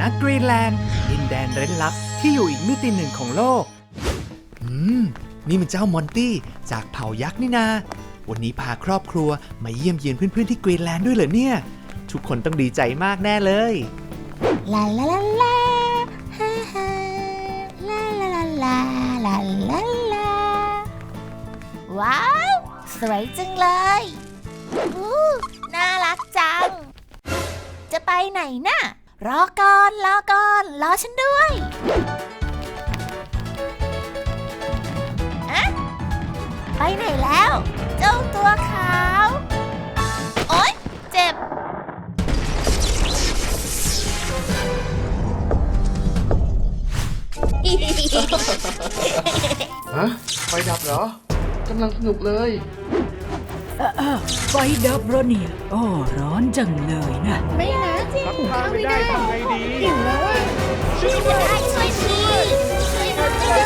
นักกรีนแลนด์ดินแดนเร้นลับที่อยู่อีกมิติหนึ่งของโลก อืม นี่มันเจ้ามอนตี้ จากเผ่ายักษ์นี่นา วันนี้พาครอบครัวมาเยี่ยมเยียนเพื่อนๆที่กรีนแลนด์ด้วยเหรอเนี่ย ทุกคนต้องดีใจมากแน่เลย ลาลาลาลาฮ่าฮ่าลาลาลาลาลาลาลาว้าว สวยจังเลยอู้น่ารักจัง จะไปไหนน่ะ รอก่อนรอก่อนรอฉันด้วยอะไปไหนแล้ว เจ้าตัวขาว โอ๊ย เจ็บ ฮะไฟดับเหรอกำลังสนุกเลย ไฟดับแล้วเนี่ยโอ้ร้อนจังเลยนะ ไม่นะจริงข้าวไม่ได้ทำไงดีหิวแล้วอะช่วยด้ช่วยทีช่วยด้วย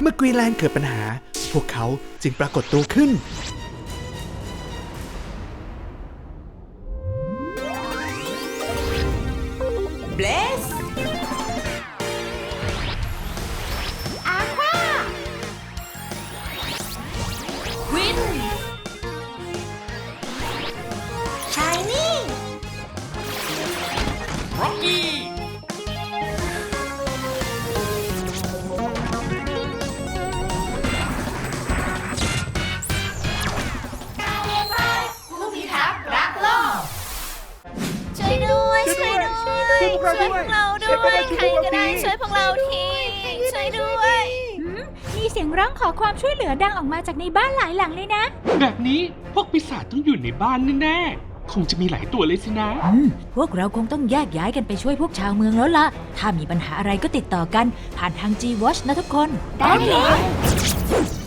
เมื่อกรีนแลนด์เกิดปัญหา พวกเขาจึงปรากฏตัวขึ้น ช่วยพวกเราด้วยใครก็ได้ช่วยพวกเราทีช่วยด้วยมีเสียงร้องขอความช่วยเหลือดังออกมาจากในบ้านหลายหลังเลยนะ แบบนี้พวกปีศาจต้องอยู่ในบ้านแน่ๆคงจะมีหลายตัวเลยสินะ อืมพวกเราคงต้องแยกย้ายกันไปช่วยพวกชาวเมืองแล้วล่ะถ้ามีปัญหาอะไรก็ติดต่อกัน ผ่านทาง G-Watch นะทุกคน ได้เลย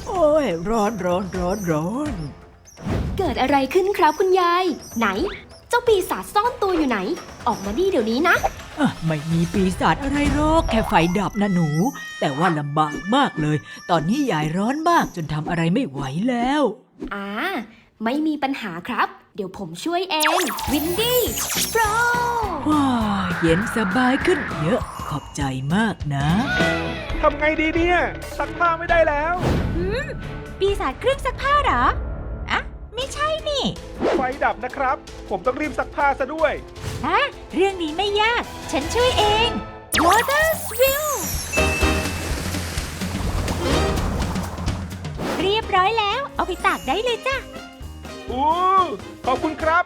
โอ้ย ร้อนร้อนร้อนร้อนเกิดอะไรขึ้นครับคุณยาย ไหน เจ้าปีศาจซ่อนตัวอยู่ไหน ออกมาดีเดี๋ยวนี้นะอะ ไม่มีปีศาจอะไรหรอกแค่ไฟดับนะหนู แต่ว่าลำบากมากเลย ตอนนี้ยายร้อนมากจนทำอะไรไม่ไหวแล้ว อ่า ไม่มีปัญหาครับ เดี๋ยวผมช่วยเอง วินดี้โปรว้าเย็นสบายขึ้นเยอะ ขอบใจมากนะทำไงดีเนี่ยซักผ้าไม่ได้แล้วปีศาจเครื่องซักผ้าเหรอ อะ ไม่ใช่นี่ ไฟดับนะครับ ผมต้องรีบซักผ้าซะด้วย ฮะ เรื่องนี้ไม่ยาก ฉันช่วยเอง Water Swill เรียบร้อยแล้ว เอาไปตากได้เลยจ้ะ อู้ขอบคุณครับ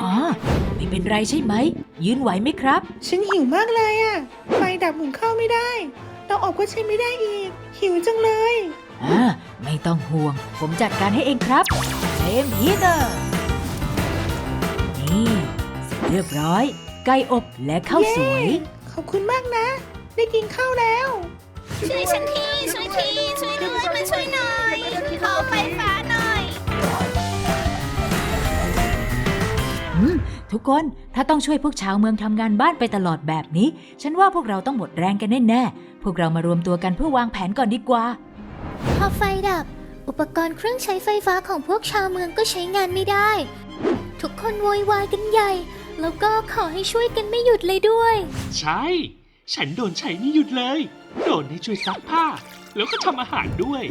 อ๋อ ไม่เป็นไรใช่ไหม ยืนไหวไหมครับ ฉันหิวมากเลยอะไฟดับหุงข้าวไม่ได้เตาอบก็ใช้ไม่ได้อีก หิวจังเลย อ่า ไม่ต้องห่วง ผมจัดการให้เองครับเทมฮีเตอร์นี่ เสร็จเรียบร้อย ไก่อบและข้าวสวย ขอบคุณมากนะ ได้กินข้าวแล้ว ช่วยฉันทีช่วยทีช่วยด้วยมาช่วยหน่อยขอไฟฟ้าหน่อยอืมทุกคนถ้าต้องช่วยพวกชาวเมืองทำงานบ้านไปตลอดแบบนี้ ฉันว่าพวกเราต้องหมดแรงกันแน่ๆพวกเรามารวมตัวกันเพื่อวางแผนก่อนดีกว่า พอไฟดับ อุปกรณ์เครื่องใช้ไฟฟ้าของพวกชาวเมืองก็ใช้งานไม่ได้ ทุกคนโวยวายกันใหญ่ แล้วก็ขอให้ช่วยกันไม่หยุดเลยด้วย ใช่ ฉันโดนใช้ไม่หยุดเลย โดนให้ช่วยซักผ้า แล้วก็ทำอาหารด้วย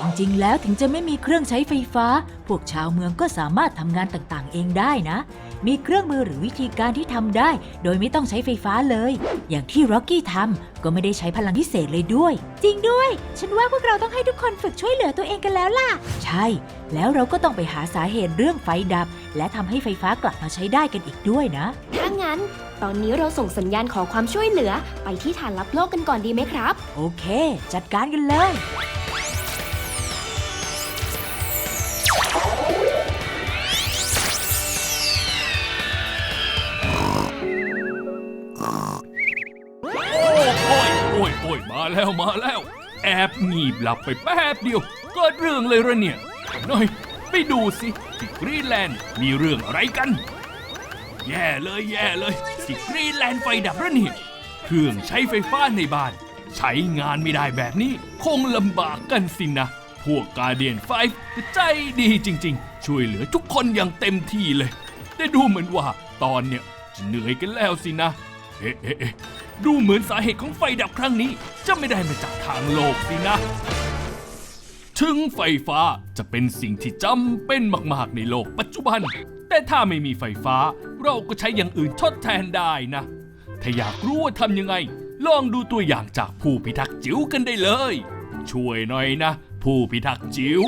จริงๆ แล้วถึงจะไม่มีเครื่องใช้ไฟฟ้า พวกชาวเมืองก็สามารถทำงานต่างๆ เองได้นะ มีเครื่องมือหรือวิธีการที่ทำได้ โดยไม่ต้องใช้ไฟฟ้าเลย อย่างที่ร็อกกี้ทำก็ไม่ได้ใช้พลังพิเศษเลยด้วย จริงด้วย ฉันว่าพวกเราต้องให้ทุกคนฝึกช่วยเหลือตัวเองกันแล้วล่ะ ใช่ แล้วเราก็ต้องไปหาสาเหตุเรื่องไฟดับ และทำให้ไฟฟ้ากลับมาใช้ได้กันอีกด้วยนะ ถ้างั้น ตอนนี้เราส่งสัญญาณขอความช่วยเหลือไปที่ฐานรับโลกกันก่อนดีไหมครับ โอเค จัดการกันเลย แล้วมาแล้ว แอบงีบหลับไปแป๊บเดียว เกิดเรื่องเลยระเนี่ยหน่อยไปดูสิที่กรีนแลนด์มีเรื่องอะไรกัน แย่เลยแย่เลยที่กรีนแลนด์ไฟดับแล้วเนี่ยเครื่องใช้ไฟฟ้าในบ้าน ใช้งานไม่ได้แบบนี้ คงลำบากกันสินะ พวกกาเดียนไฟใจดีจริง ๆ ช่วยเหลือทุกคนอย่างเต็มที่เลยแต่ดูเหมือนว่าตอนเนี่ยจะเหนื่อยกันแล้วสินะ เอ๊ะเอ๊ะ ดูเหมือนสาเหตุของไฟดับครั้งนี้ จะไม่ได้มาจากทางโลกสินะ ถึงไฟฟ้าจะเป็นสิ่งที่จำเป็นมาก ๆ ในโลกปัจจุบัน แต่ถ้าไม่มีไฟฟ้า เราก็ใช้อย่างอื่นทดแทนได้นะ ถ้าอยากรู้ว่าทำยังไง ลองดูตัวอย่างจากผู้พิทักษ์จิ๋วกันได้เลย ช่วยหน่อยนะ ผู้พิทักษ์จิ๋ว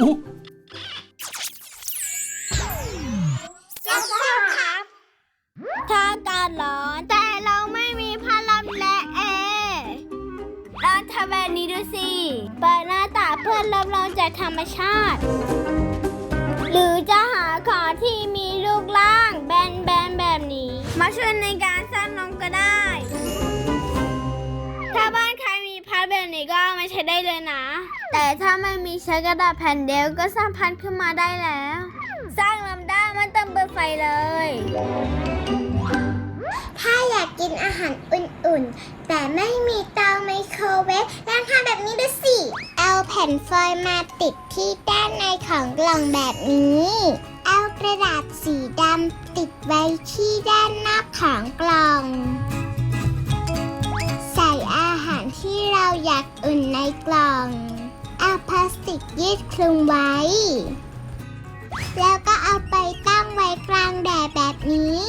ธรรมชาติ หรือจะหาของที่มีรูปร่างแบนๆแบบนี้ มาช่วยในการสร้างนมก็ได้ ถ้าบ้านใครมีพัดแบบนี้ก็เอามาใช้ได้เลยนะ แต่ถ้าไม่มีใช้กระดาษแผ่นเดียวก็สร้างพัดขึ้นมาได้แล้ว สร้างลำได้ไม่ต้องเปิดไฟเลยถ้าอยากกินอาหารอุ่นๆ แต่ไม่มีเตาไมโครเวฟลองทำแบบนี้ดูสิเอา แผ่นฟอยล์มาติดที่ด้านในของกล่องแบบนี้ เอากระดาษสีดำติดไว้ที่ด้านนอกของกล่อง ใส่อาหารที่เราอยากอุ่นในกล่อง เอาพลาสติกยืดคลุมไว้ แล้วก็เอาไปตั้งไว้กลางแดดแบบนี้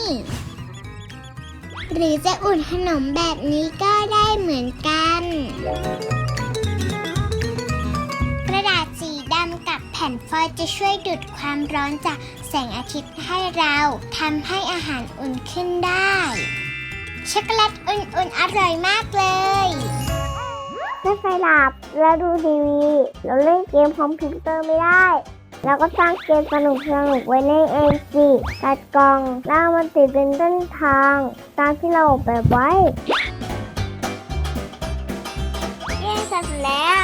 หรือจะอุ่นขนมแบบนี้ก็ได้เหมือนกัน สีดำกับแผ่นฟอยล์จะช่วยดูดความร้อนจากแสงอาทิตย์ให้เราทำให้อาหารอุ่นขึ้นได้ ช็อกโกแลตอุ่นๆอร่อยมากเลยถ้าไฟดับแล้วดูทีวี เราเล่นเกมคอมพิวเตอร์ไม่ได้เราก็สร้างเกมสนุกสนุกๆไว้ในเองสิตัดกล่องแล้วมันติดเป็นเส้นทาง ตามที่เราออกแบบไว้เย้เสร็จแล้ว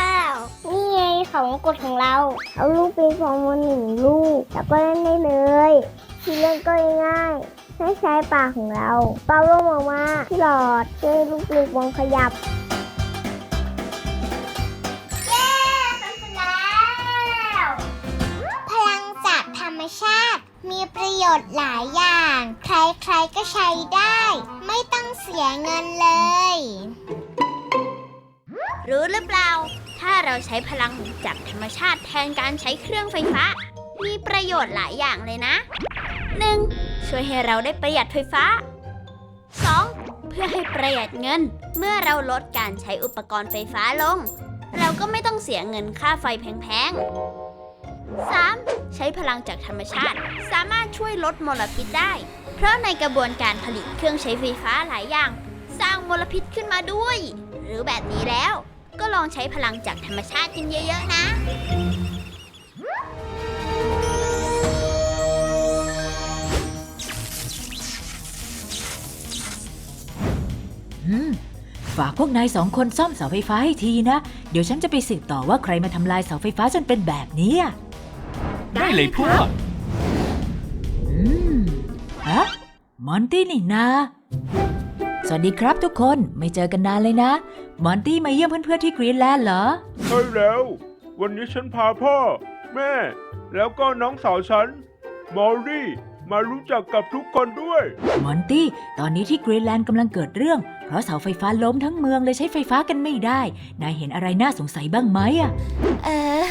นี่ไงของกดของเรา เอาลูกปิงปองมาหนึ่งลูก แล้วก็เล่นได้เลยที่เล่นก็ง่ายๆให้ใช้ปากของเรา เป่าลมออกมาที่หลอดเพื่อให้ลูกปิงปองขยับเย้เสร็จแล้วพลังจากธรรมชาติมีประโยชน์หลายอย่าง ใครๆก็ใช้ได้ ไม่ต้องเสียเงินเลย รู้หรือเปล่า ถ้าเราใช้พลังจากธรรมชาติแทนการใช้เครื่องไฟฟ้า มีประโยชน์หลายอย่างเลยนะ 1. ช่วยให้เราได้ประหยัดไฟฟ้า 2. เพื่อให้ประหยัดเงิน เมื่อเราลดการใช้อุปกรณ์ไฟฟ้าลง เราก็ไม่ต้องเสียเงินค่าไฟแพงๆ 3. ใช้พลังจากธรรมชาติ สามารถช่วยลดมลพิษได้ เพราะในกระบวนการผลิตเครื่องใช้ไฟฟ้าหลายอย่าง สร้างมลพิษขึ้นมาด้วย หรือแบบนี้แล้ว ก็ลองใช้พลังจากธรรมชาติกันเยอะๆนะ อืม ฝากพวกนายสองคนซ่อมเสาไฟฟ้าให้ทีนะ เดี๋ยวฉันจะไปสืบต่อว่าใครมาทำลายเสาไฟฟ้าจนเป็นแบบนี้อะได้เลยพวก อืมฮะมอนตี้นี่นา สวัสดีครับทุกคนไม่เจอกันนานเลยนะ มอนตี้มาเยี่ยมเพื่อนๆที่กรีนแลนด์เหรอ ใช่แล้ว วันนี้ฉันพาพ่อ แม่ แล้วก็น้องสาวฉัน มอรี่ มารู้จักกับทุกคนด้วย มอนตี้ ตอนนี้ที่กรีนแลนด์กำลังเกิดเรื่อง เพราะเสาไฟฟ้าล้มทั้งเมืองเลยใช้ไฟฟ้ากันไม่ได้ นายเห็นอะไรน่าสงสัยบ้างไหมอะเออ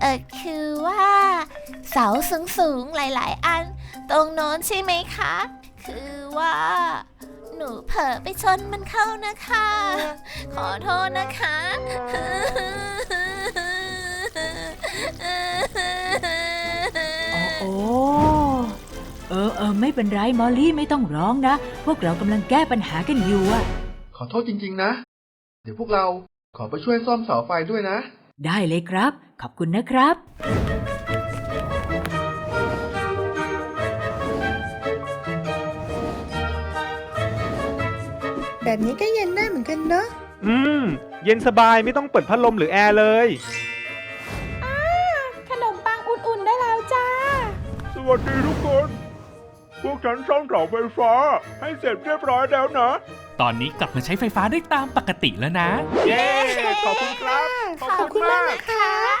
เออคือว่า เสาสูงสูงๆหลาย ๆ อัน ตรงโน้นใช่ไหมคะ คือว่า หนูเผลอไปชนมันเข้านะคะ ขอโทษนะคะ โอ้เออเออไม่เป็นไรมอลลี่ไม่ต้องร้องนะ พวกเรากำลังแก้ปัญหากันอยู่อะขอโทษจริง ๆ นะ เดี๋ยวพวกเราขอไปช่วยซ่อมเสาไฟด้วยนะ ได้เลยครับ ขอบคุณนะครับ แบบนี้ก็เย็นได้เหมือนกันเนอะอืม เย็นสบายไม่ต้องเปิดพัดลมหรือแอร์เลย ขนมปังอุ่นๆได้แล้วจ้า สวัสดีทุกคน พวกฉันซ่อมเสาไฟฟ้า ให้เสร็จเรียบร้อยแล้วนะ ตอนนี้กลับมาใช้ไฟฟ้าได้ตามปกติแล้วนะ เย้ ขอบคุณครับ ขอบคุณมาก นะคะ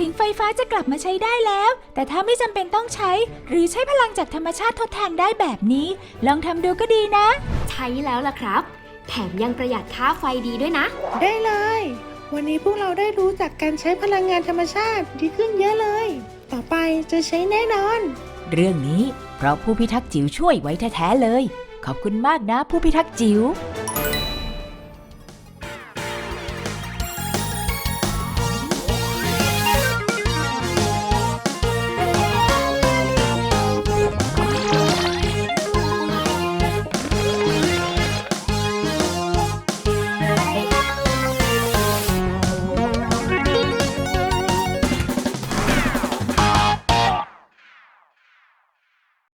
ถึงไฟฟ้าจะกลับมาใช้ได้แล้ว แต่ถ้าไม่จำเป็นต้องใช้ หรือใช้พลังจากธรรมชาติทดแทนได้แบบนี้ ลองทำดูก็ดีนะ ใช้แล้วล่ะครับ แถมยังประหยัดค่าไฟดีด้วยนะ ได้เลย วันนี้พวกเราได้รู้จักการใช้พลังงานธรรมชาติดีขึ้นเยอะเลย ต่อไปจะใช้แน่นอน เรื่องนี้เพราะผู้พิทักษ์จิ๋วช่วยไว้แท้ๆเลย ขอบคุณมากนะผู้พิทักษ์จิ๋ว